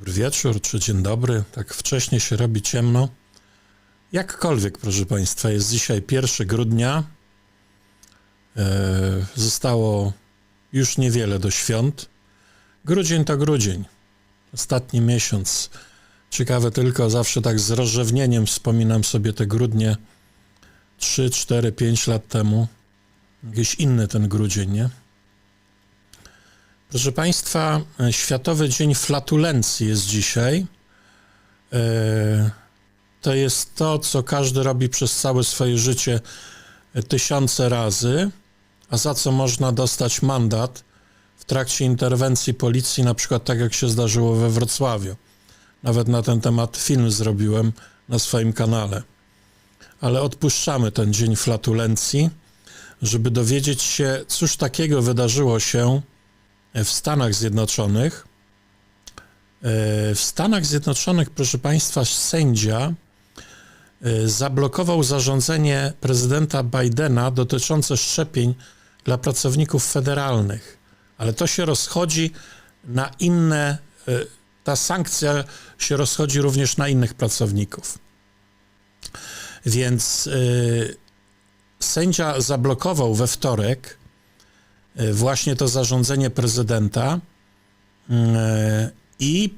Dobry wieczór, czy dzień dobry. Tak wcześnie się robi ciemno. Jakkolwiek, proszę Państwa, jest dzisiaj 1 grudnia. E, zostało już niewiele do świąt. Grudzień to grudzień. Ostatni miesiąc. Ciekawe tylko, zawsze tak z rozrzewnieniem wspominam sobie te grudnie 3, 4, 5 lat temu. Jakiś inny ten grudzień, nie? Proszę Państwa, e, Światowy Dzień Flatulencji jest dzisiaj. E, To jest to, co każdy robi przez całe swoje życie e, tysiące razy, a za co można dostać mandat w trakcie interwencji policji, na przykład tak jak się zdarzyło we Wrocławiu. Nawet na ten temat film zrobiłem na swoim kanale. Ale odpuszczamy ten Dzień Flatulencji, żeby dowiedzieć się, cóż takiego wydarzyło się w Stanach Zjednoczonych. E, W Stanach Zjednoczonych, proszę Państwa, sędzia e, zablokował zarządzenie prezydenta Bidena dotyczące szczepień dla pracowników federalnych, ale to się rozchodzi na inne, e, ta sankcja się rozchodzi również na innych pracowników. Więc sędzia zablokował we wtorek E, właśnie to zarządzenie prezydenta e, i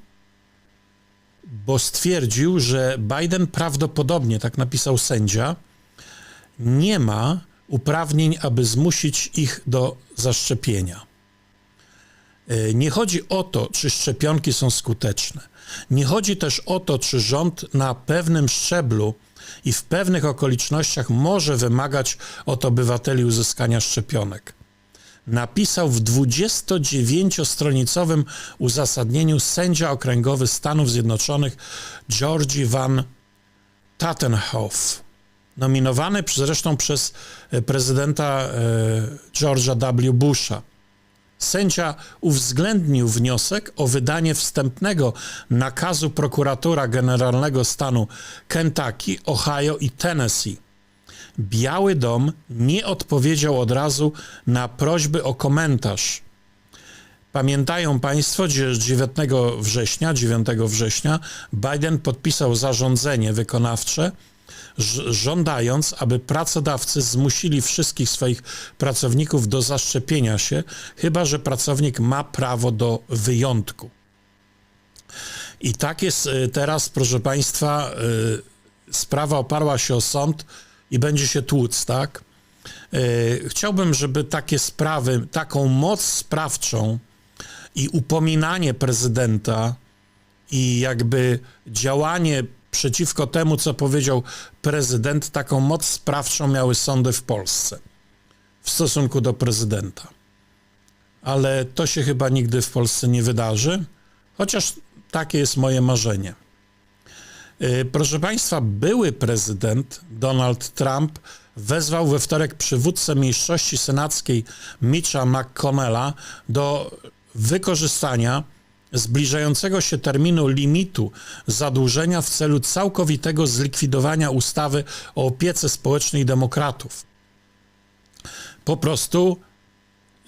bo stwierdził, że Biden prawdopodobnie, tak napisał sędzia, nie ma uprawnień, aby zmusić ich do zaszczepienia. E, Nie chodzi o to, czy szczepionki są skuteczne. Nie chodzi też o to, czy rząd na pewnym szczeblu i w pewnych okolicznościach może wymagać od obywateli uzyskania szczepionek napisał w 29-stronicowym uzasadnieniu sędzia okręgowy Stanów Zjednoczonych Georgie Van Tatenhoff, nominowany zresztą przez e, prezydenta e, George'a W. Busha. Sędzia uwzględnił wniosek o wydanie wstępnego nakazu prokuratora generalnego stanu Kentucky, Ohio i Tennessee Biały Dom nie odpowiedział od razu na prośby o komentarz. Pamiętają Państwo, że 9 września, 9 września Biden podpisał zarządzenie wykonawcze, żądając, aby pracodawcy zmusili wszystkich swoich pracowników do zaszczepienia się, chyba że pracownik ma prawo do wyjątku. I tak jest y, teraz, proszę Państwa, y, sprawa oparła się o sąd i będzie się tłuc, tak? E, chciałbym, żeby takie sprawy, taką moc sprawczą i upominanie prezydenta i jakby działanie przeciwko temu, co powiedział prezydent, taką moc sprawczą miały sądy w Polsce w stosunku do prezydenta. Ale to się chyba nigdy w Polsce nie wydarzy, chociaż takie jest moje marzenie. Y, proszę Państwa, były prezydent Donald Trump wezwał we wtorek przywódcę mniejszości senackiej Mitcha McConnella do wykorzystania zbliżającego się terminu limitu zadłużenia w celu całkowitego zlikwidowania ustawy o opiece społecznej demokratów. Po prostu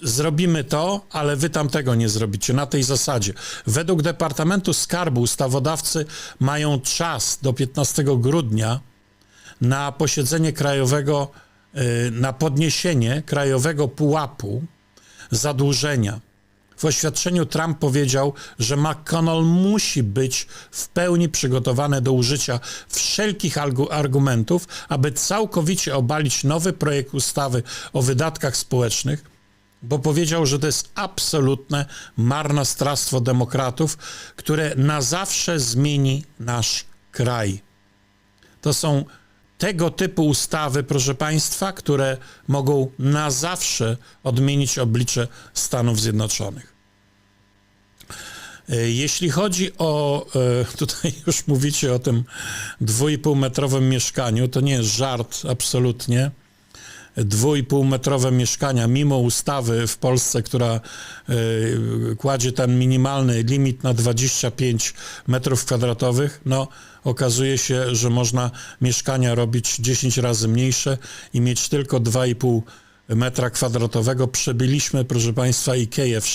zrobimy to, ale wy tamtego nie zrobicie na tej zasadzie. Według Departamentu Skarbu ustawodawcy mają czas do 15 grudnia na posiedzenie krajowego, y, na podniesienie krajowego pułapu zadłużenia. W oświadczeniu Trump powiedział, że McConnell musi być w pełni przygotowany do użycia wszelkich argumentów, aby całkowicie obalić nowy projekt ustawy o wydatkach społecznych, bo powiedział, że to jest absolutne marnotrawstwo demokratów, które na zawsze zmieni nasz kraj. To są tego typu ustawy, proszę Państwa, które mogą na zawsze odmienić oblicze Stanów Zjednoczonych. E, jeśli chodzi o, e, tutaj już mówicie o tym dwójpół metrowym mieszkaniu, to nie jest żart absolutnie dwójpółmetrowe mieszkania, mimo ustawy w Polsce, która y, kładzie ten minimalny limit na 25 metrów kwadratowych, no okazuje się, że można mieszkania robić 10 razy mniejsze i mieć tylko 2,5 metra kwadratowego. Przebyliśmy, proszę Państwa, Ikeę w,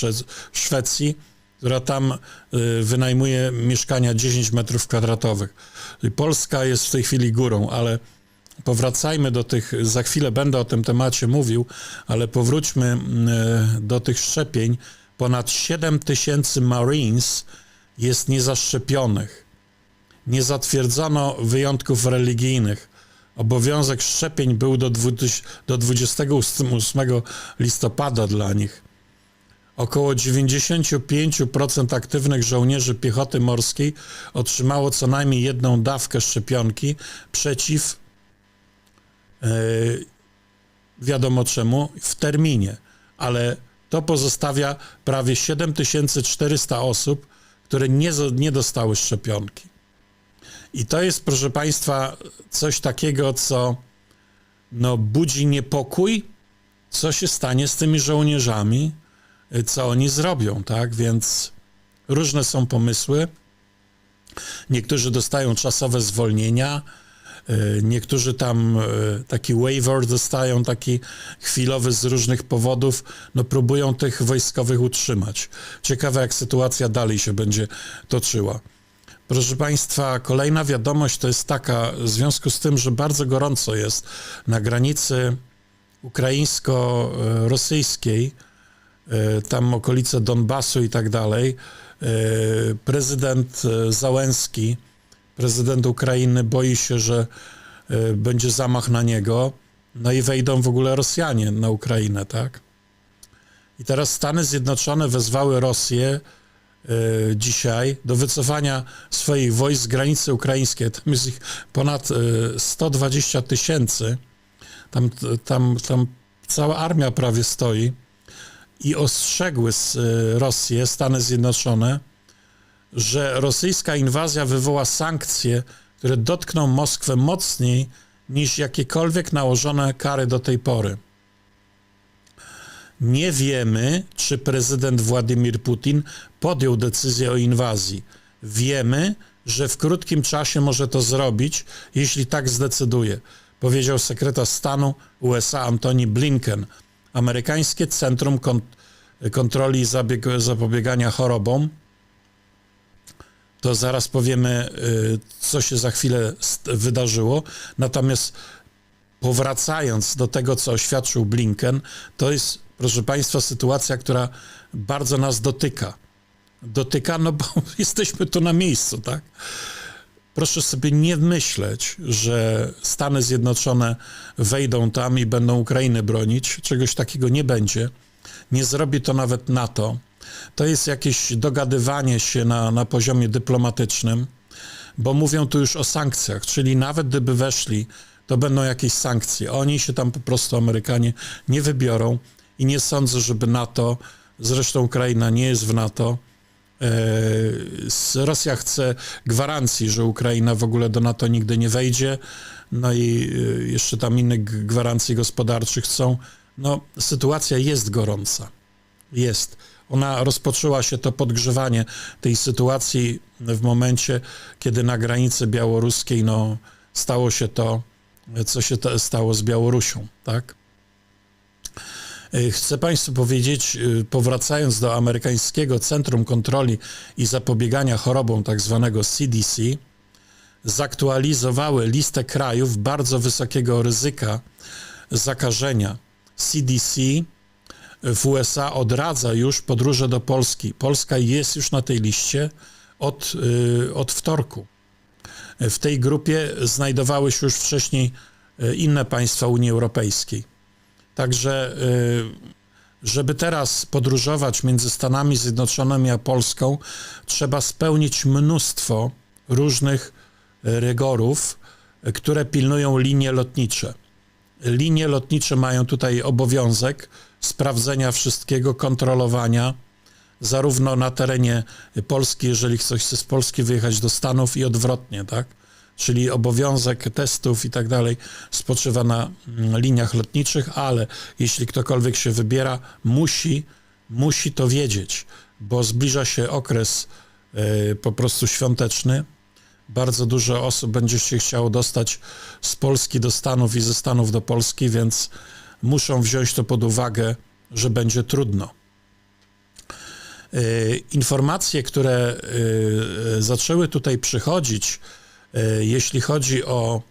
Szwecji która tam y, wynajmuje mieszkania 10 metrów kwadratowych. Polska jest w tej chwili górą, ale powracajmy do tych, za chwilę będę o tym temacie mówił, ale powróćmy y, do tych szczepień. Ponad 7 tysięcy Marines jest niezaszczepionych. Nie zatwierdzono wyjątków religijnych. Obowiązek szczepień był do, 20, do 28 listopada dla nich. Około 95% aktywnych żołnierzy piechoty morskiej otrzymało co najmniej jedną dawkę szczepionki przeciw wiadomo czemu w terminie, ale to pozostawia prawie 7400 osób, które nie, nie dostały szczepionki. I to jest, proszę Państwa, coś takiego, co no, budzi niepokój, co się stanie z tymi żołnierzami, co oni zrobią, tak? Więc różne są pomysły. Niektórzy dostają czasowe zwolnienia, y, niektórzy tam y, taki waiver dostają, taki chwilowy z różnych powodów, no próbują tych wojskowych utrzymać. Ciekawe, jak sytuacja dalej się będzie toczyła. Proszę Państwa, kolejna wiadomość to jest taka, w związku z tym, że bardzo gorąco jest na granicy ukraińsko-rosyjskiej, e, tam okolice Donbasu i tak dalej, e, prezydent e, Załęski, prezydent Ukrainy boi się, że będzie zamach na niego, no i wejdą w ogóle Rosjanie na Ukrainę, tak? I teraz Stany Zjednoczone wezwały Rosję, E, dzisiaj do wycofania swoich wojsk z granicy ukraińskiej. Tam jest ich ponad 120 tysięcy. Tam, tam, tam cała armia prawie stoi i ostrzegły z e, Rosję, Stany Zjednoczone, że rosyjska inwazja wywoła sankcje, które dotkną Moskwę mocniej niż jakiekolwiek nałożone kary do tej pory. Nie wiemy, czy prezydent Władimir Putin podjął decyzję o inwazji. Wiemy, że w krótkim czasie może to zrobić, jeśli tak zdecyduje, powiedział sekretarz stanu USA Antony Blinken. Amerykańskie Centrum Kont Kontroli i Zapobiegania Chorobom. To zaraz powiemy, y, co się za chwilę wydarzyło. Natomiast powracając do tego, co oświadczył Blinken, to jest proszę Państwa, sytuacja, która bardzo nas dotyka. Dotyka, no bo jesteśmy tu na miejscu, tak? Proszę sobie nie myśleć, że Stany Zjednoczone wejdą tam i będą Ukrainy bronić. Czegoś takiego nie będzie. Nie zrobi to nawet NATO. To jest jakieś dogadywanie się na, na poziomie dyplomatycznym, bo mówią tu już o sankcjach, czyli nawet gdyby weszli, to będą jakieś sankcje. Oni się tam po prostu, Amerykanie, nie wybiorą i nie sądzę, żeby NATO, zresztą Ukraina nie jest w NATO, e, Rosja chce gwarancji, że Ukraina w ogóle do NATO nigdy nie wejdzie, no i e, jeszcze tam innych gwarancji gospodarczych chcą. No, sytuacja jest gorąca. Jest. Ona rozpoczęła się to podgrzewanie tej sytuacji w momencie, kiedy na granicy białoruskiej no, stało się to, co się stało z Białorusią, tak? E, chcę Państwu powiedzieć, e, powracając do amerykańskiego Centrum Kontroli i Zapobiegania Chorobom, tak zwanego CDC, zaktualizowały listę krajów bardzo wysokiego ryzyka zakażenia. CDC w USA odradza już podróże do Polski. Polska jest już na tej liście od, e, od wtorku. W tej grupie znajdowały się już wcześniej inne państwa Unii Europejskiej. Także, y, żeby teraz podróżować między Stanami Zjednoczonymi a Polską, trzeba spełnić mnóstwo różnych rygorów, które pilnują linie lotnicze. Linie lotnicze mają tutaj obowiązek sprawdzenia wszystkiego, kontrolowania, zarówno na terenie Polski, jeżeli ktoś chce z Polski wyjechać do Stanów i odwrotnie, tak? czyli obowiązek testów i tak dalej spoczywa na mm, liniach lotniczych, ale jeśli ktokolwiek się wybiera, musi, musi to wiedzieć, bo zbliża się okres y, po prostu świąteczny. Bardzo dużo osób będzie się chciało dostać z Polski do Stanów i ze Stanów do Polski, więc muszą wziąć to pod uwagę, że będzie trudno. y, informacje, które y, zaczęły tutaj przychodzić, y, jeśli chodzi o,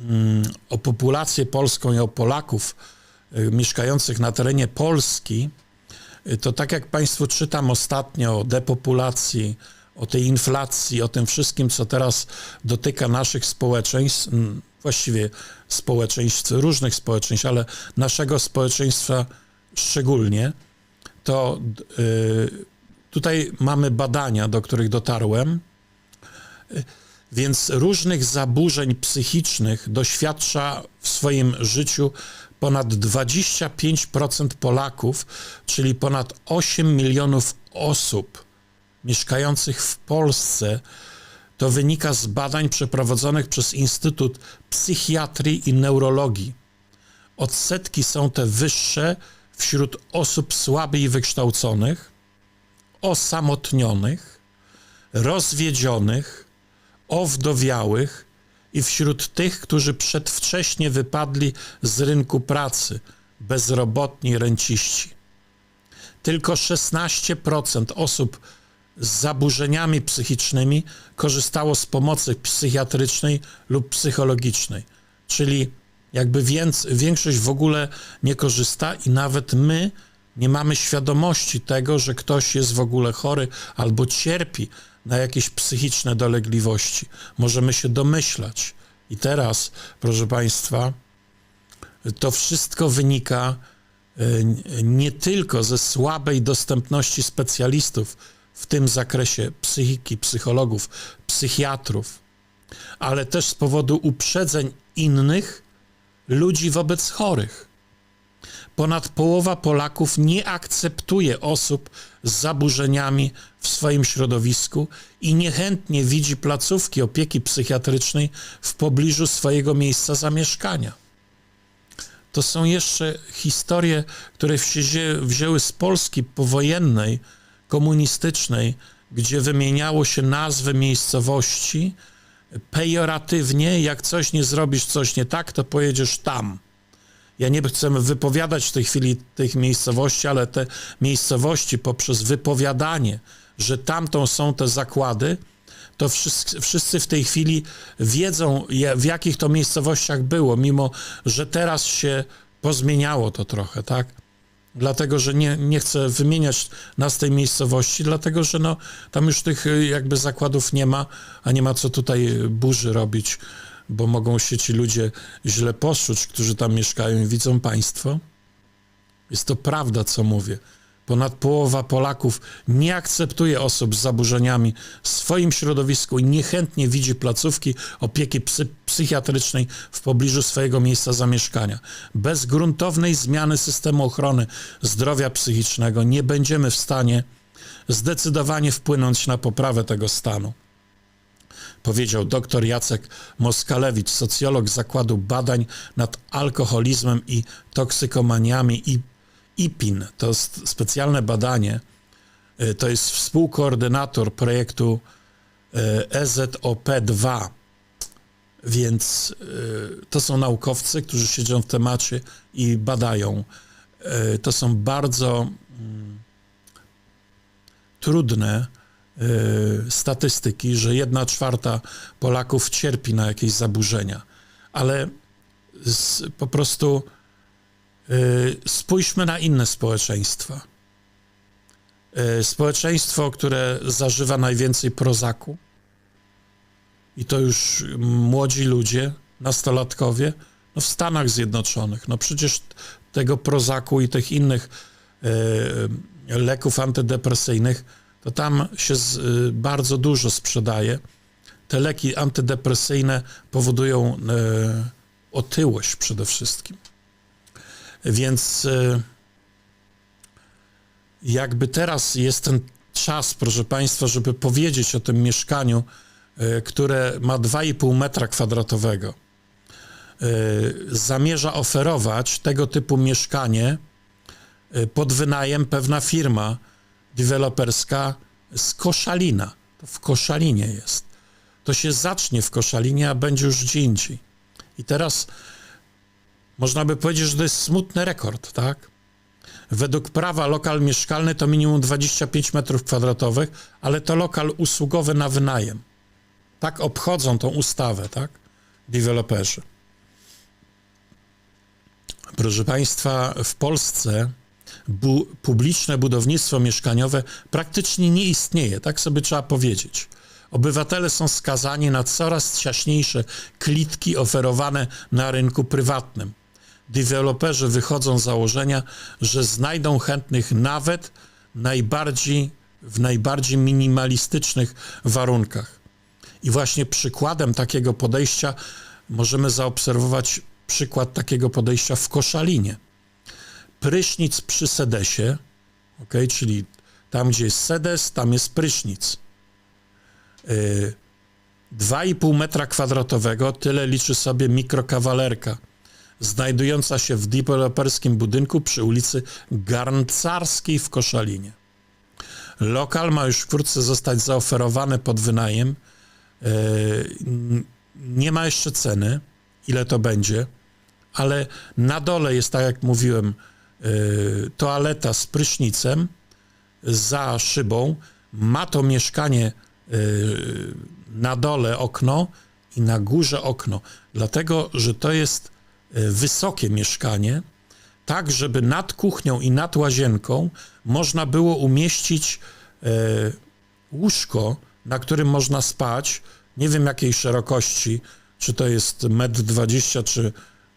mm, o populację polską i o Polaków mieszkających na terenie Polski, to tak jak Państwu czytam ostatnio o depopulacji, o tej inflacji, o tym wszystkim, co teraz dotyka naszych społeczeństw, właściwie społeczeństw, różnych społeczeństw, ale naszego społeczeństwa szczególnie, to y, tutaj mamy badania, do których dotarłem, więc różnych zaburzeń psychicznych doświadcza w swoim życiu ponad 25% Polaków, czyli ponad 8 milionów osób mieszkających w Polsce. To wynika z badań przeprowadzonych przez Instytut Psychiatrii i Neurologii. Odsetki są te wyższe wśród osób słabiej wykształconych, osamotnionych, rozwiedzionych, owdowiałych i wśród tych, którzy przedwcześnie wypadli z rynku pracy, bezrobotni renciści. Tylko 16% osób z zaburzeniami psychicznymi korzystało z pomocy psychiatrycznej lub psychologicznej, czyli jakby więc, większość w ogóle nie korzysta i nawet my nie mamy świadomości tego, że ktoś jest w ogóle chory albo cierpi na jakieś psychiczne dolegliwości. Możemy się domyślać. I teraz, proszę Państwa, to wszystko wynika y, nie tylko ze słabej dostępności specjalistów w tym zakresie psychiki, psychologów, psychiatrów, ale też z powodu uprzedzeń innych ludzi wobec chorych. Ponad połowa Polaków nie akceptuje osób z zaburzeniami w swoim środowisku i niechętnie widzi placówki opieki psychiatrycznej w pobliżu swojego miejsca zamieszkania. To są jeszcze historie, które wzięły z Polski powojennej, komunistycznej, gdzie wymieniało się nazwy miejscowości pejoratywnie, jak coś nie zrobisz, coś nie tak, to pojedziesz tam. Ja nie chcę wypowiadać w tej chwili tych miejscowości, ale te miejscowości poprzez wypowiadanie, że tamtą są te zakłady, to wszyscy, w tej chwili wiedzą, w jakich to miejscowościach było, mimo że teraz się pozmieniało to trochę, tak? Dlatego, że nie, nie chcę wymieniać nas tej miejscowości, dlatego, że no, tam już tych y, jakby zakładów nie ma, a nie ma co tutaj burzy robić, bo mogą się ci ludzie źle poczuć, którzy tam mieszkają i widzą państwo. Jest to prawda, co mówię. Ponad połowa Polaków nie akceptuje osób z zaburzeniami w swoim środowisku i niechętnie widzi placówki opieki psy psychiatrycznej w pobliżu swojego miejsca zamieszkania. Bez gruntownej zmiany systemu ochrony zdrowia psychicznego nie będziemy w stanie zdecydowanie wpłynąć na poprawę tego stanu. Powiedział dr Jacek Moskalewicz, socjolog Zakładu Badań nad Alkoholizmem i Toksykomaniami i IPIN, to specjalne badanie, y, to jest współkoordynator projektu EZOP2, więc y, to są naukowcy, którzy siedzą w temacie i badają. Y, to są bardzo mm, trudne statystyki, że jedna czwarta Polaków cierpi na jakieś zaburzenia, ale po prostu Y, spójrzmy na inne społeczeństwa. Y, społeczeństwo, które zażywa najwięcej prozaku, i to już młodzi ludzie, nastolatkowie, no w Stanach Zjednoczonych. No przecież tego prozaku i tych innych y, leków antydepresyjnych, to tam się bardzo dużo sprzedaje. Te leki antydepresyjne powodują otyłość przede wszystkim. Więc e, jakby teraz jest ten czas, proszę Państwa, żeby powiedzieć o tym mieszkaniu, e, które ma 2,5 metra kwadratowego. E, zamierza oferować tego typu mieszkanie pod wynajem pewna firma deweloperska z Koszalina. To w Koszalinie jest. To się zacznie w Koszalinie, a będzie już gdzie indziej. I teraz można by powiedzieć, że to jest smutny rekord, tak? Według prawa lokal mieszkalny to minimum 25 metrów kwadratowych, ale to lokal usługowy na wynajem. Tak obchodzą tą ustawę, tak? Deweloperzy. Proszę Państwa, w Polsce bu publiczne budownictwo mieszkaniowe praktycznie nie istnieje, tak sobie trzeba powiedzieć. Obywatele są skazani na coraz ciaśniejsze klitki oferowane na rynku prywatnym. Deweloperzy wychodzą z założenia, że znajdą chętnych nawet najbardziej, w najbardziej minimalistycznych warunkach. I właśnie przykładem takiego podejścia możemy zaobserwować przykład takiego podejścia w Koszalinie. Prysznic przy sedesie, okay, czyli tam, gdzie jest sedes, tam jest prysznic. Yy, 2,5 metra kwadratowego, tyle liczy sobie mikrokawalerka, znajdująca się w deweloperskim budynku przy ulicy Garncarskiej w Koszalinie. Lokal ma już wkrótce zostać zaoferowany pod wynajem. Yy, nie ma jeszcze ceny, ile to będzie, ale na dole jest, tak jak mówiłem, yy, toaleta z prysznicem za szybą. Ma to mieszkanie yy, na dole okno i na górze okno, dlatego że to jest wysokie mieszkanie, tak żeby nad kuchnią i nad łazienką można było umieścić yy, łóżko, na którym można spać, nie wiem jakiej szerokości, czy to jest 1,20 m, czy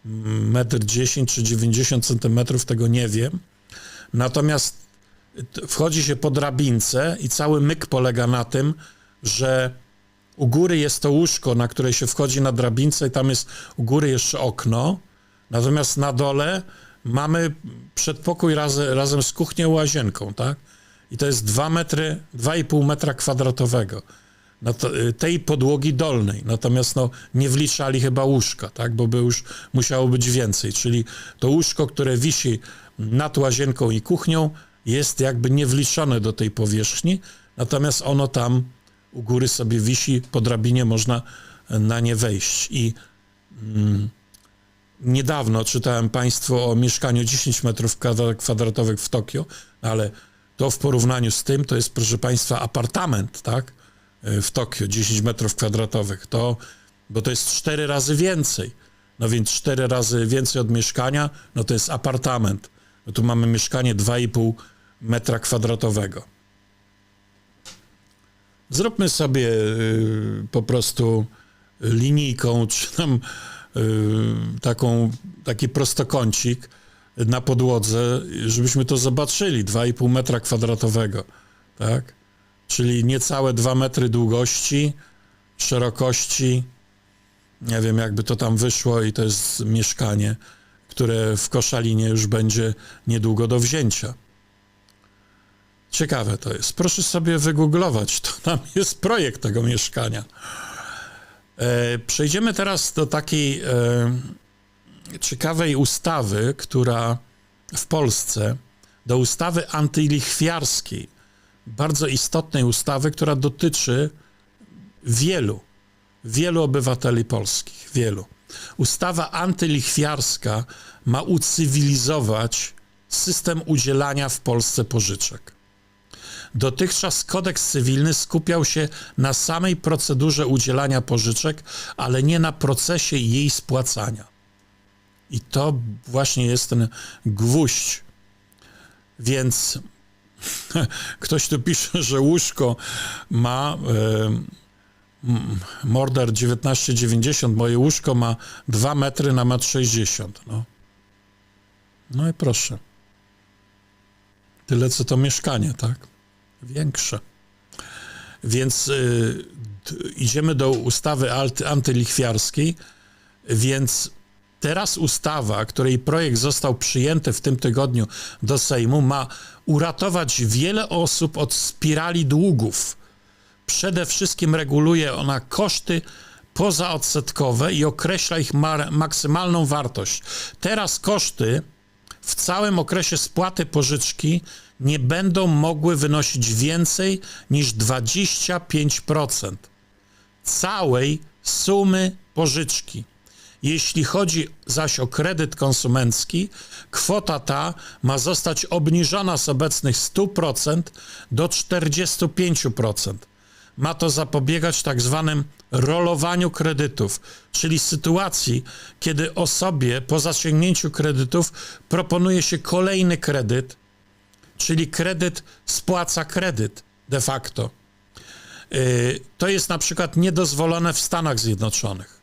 1,10 m, czy 90 centymetrów, tego nie wiem. Natomiast wchodzi się po drabince i cały myk polega na tym, że u góry jest to łóżko, na które się wchodzi na drabince i tam jest u góry jeszcze okno. Natomiast na dole mamy przedpokój razy, razem z kuchnią łazienką, tak? I to jest 2 metry, 2,5 metra kwadratowego to, tej podłogi dolnej. Natomiast no, nie wliczali chyba łóżka, tak? bo by już musiało być więcej. Czyli to łóżko, które wisi nad łazienką i kuchnią, jest jakby nie wliczone do tej powierzchni, natomiast ono tam u góry sobie wisi, po drabinie można na nie wejść. I mm, niedawno czytałem Państwu o mieszkaniu 10 metrów kwadratowych w Tokio, ale to w porównaniu z tym to jest, proszę Państwa, apartament, tak? w Tokio, 10 metrów kwadratowych, to, bo to jest 4 razy więcej. No więc 4 razy więcej od mieszkania, no to jest apartament. No tu mamy mieszkanie 2,5 metra kwadratowego. Zróbmy sobie y, po prostu linijką, czy tam y, taką, taki prostokącik na podłodze, żebyśmy to zobaczyli, 2,5 metra kwadratowego, tak? czyli niecałe 2 metry długości, szerokości. Nie wiem, jakby to tam wyszło, i to jest mieszkanie, które w Koszalinie już będzie niedługo do wzięcia. Ciekawe to jest. Proszę sobie wygooglować, to tam jest projekt tego mieszkania. E, przejdziemy teraz do takiej e, ciekawej ustawy, która w Polsce, do ustawy antylichwiarskiej bardzo istotnej ustawy, która dotyczy wielu, wielu obywateli polskich, wielu. Ustawa antylichwiarska ma ucywilizować system udzielania w Polsce pożyczek. Dotychczas kodeks cywilny skupiał się na samej procedurze udzielania pożyczek, ale nie na procesie jej spłacania. I to właśnie jest ten gwóźdź. Więc Ktoś tu pisze, że łóżko ma e, Mordor 1990, moje łóżko ma 2 metry na 1,60 m. No. no i proszę. Tyle co to mieszkanie, tak? Większe. Więc y, idziemy do ustawy antylichwiarskiej, więc Teraz ustawa, której projekt został przyjęty w tym tygodniu do Sejmu, ma uratować wiele osób od spirali długów. Przede wszystkim reguluje ona koszty pozaodsetkowe i określa ich maksymalną wartość. Teraz koszty w całym okresie spłaty pożyczki nie będą mogły wynosić więcej niż 25% całej sumy pożyczki. Jeśli chodzi zaś o kredyt konsumencki, kwota ta ma zostać obniżona z obecnych 100% do 45%. Ma to zapobiegać tak zwanym rolowaniu kredytów, czyli sytuacji, kiedy osobie po zaciągnięciu kredytów proponuje się kolejny kredyt, czyli kredyt spłaca kredyt de facto. Yy, To jest na przykład niedozwolone w Stanach Zjednoczonych.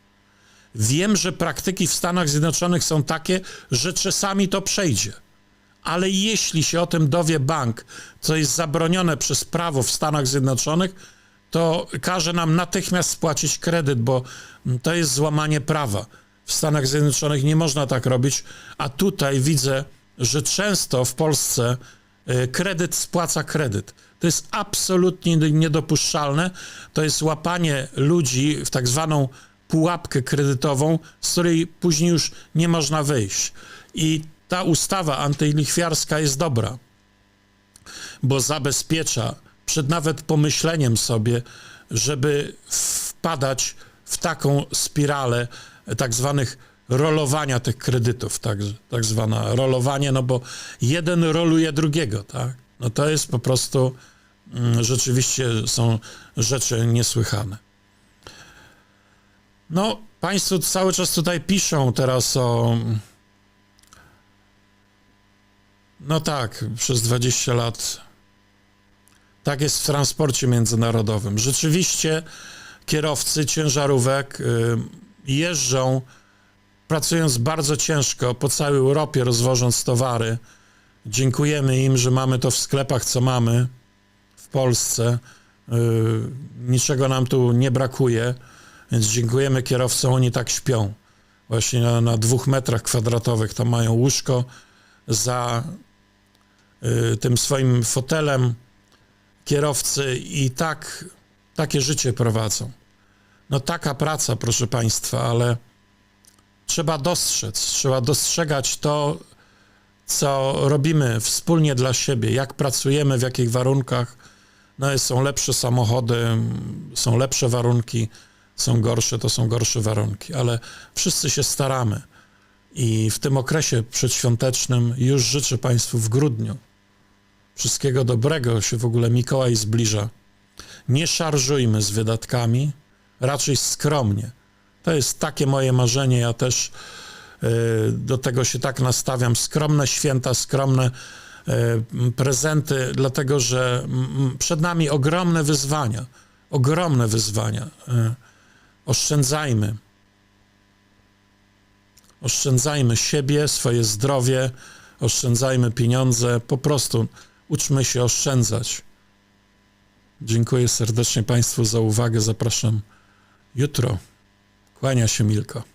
Wiem, że praktyki w Stanach Zjednoczonych są takie, że czasami to przejdzie. Ale jeśli się o tym dowie bank, co jest zabronione przez prawo w Stanach Zjednoczonych, to każe nam natychmiast spłacić kredyt, bo to jest złamanie prawa. W Stanach Zjednoczonych nie można tak robić, a tutaj widzę, że często w Polsce y, kredyt spłaca kredyt. To jest absolutnie niedopuszczalne. To jest łapanie ludzi w tak zwaną pułapkę kredytową, z której później już nie można wyjść. I ta ustawa antylichwiarska jest dobra, bo zabezpiecza przed nawet pomyśleniem sobie, żeby wpadać w taką spiralę tak zwanych rolowania tych kredytów, tak, tak zwana rolowanie, no bo jeden roluje drugiego, tak? No to jest po prostu mm, rzeczywiście są rzeczy niesłychane. No, Państwo cały czas tutaj piszą teraz o. No tak, przez 20 lat. Tak jest w transporcie międzynarodowym. Rzeczywiście kierowcy ciężarówek y, jeżdżą, pracując bardzo ciężko po całej Europie, rozwożąc towary. Dziękujemy im, że mamy to w sklepach, co mamy w Polsce. Y, niczego nam tu nie brakuje. Więc dziękujemy kierowcom, oni tak śpią. Właśnie na, na dwóch metrach kwadratowych tam mają łóżko za y, tym swoim fotelem kierowcy i tak takie życie prowadzą. No taka praca, proszę Państwa, ale trzeba dostrzec, trzeba dostrzegać to, co robimy wspólnie dla siebie, jak pracujemy, w jakich warunkach. No, są lepsze samochody, są lepsze warunki, są gorsze, to są gorsze warunki, ale wszyscy się staramy. I w tym okresie przedświątecznym już życzę Państwu w grudniu wszystkiego dobrego, się w ogóle Mikołaj zbliża. Nie szarżujmy z wydatkami, raczej skromnie. To jest takie moje marzenie, ja też y, do tego się tak nastawiam. Skromne święta, skromne y, prezenty, dlatego że przed nami ogromne wyzwania, ogromne wyzwania. Y, oszczędzajmy. Oszczędzajmy siebie, swoje zdrowie, oszczędzajmy pieniądze, po prostu uczmy się oszczędzać. Dziękuję serdecznie Państwu za uwagę. Zapraszam jutro. Kłania się Milko.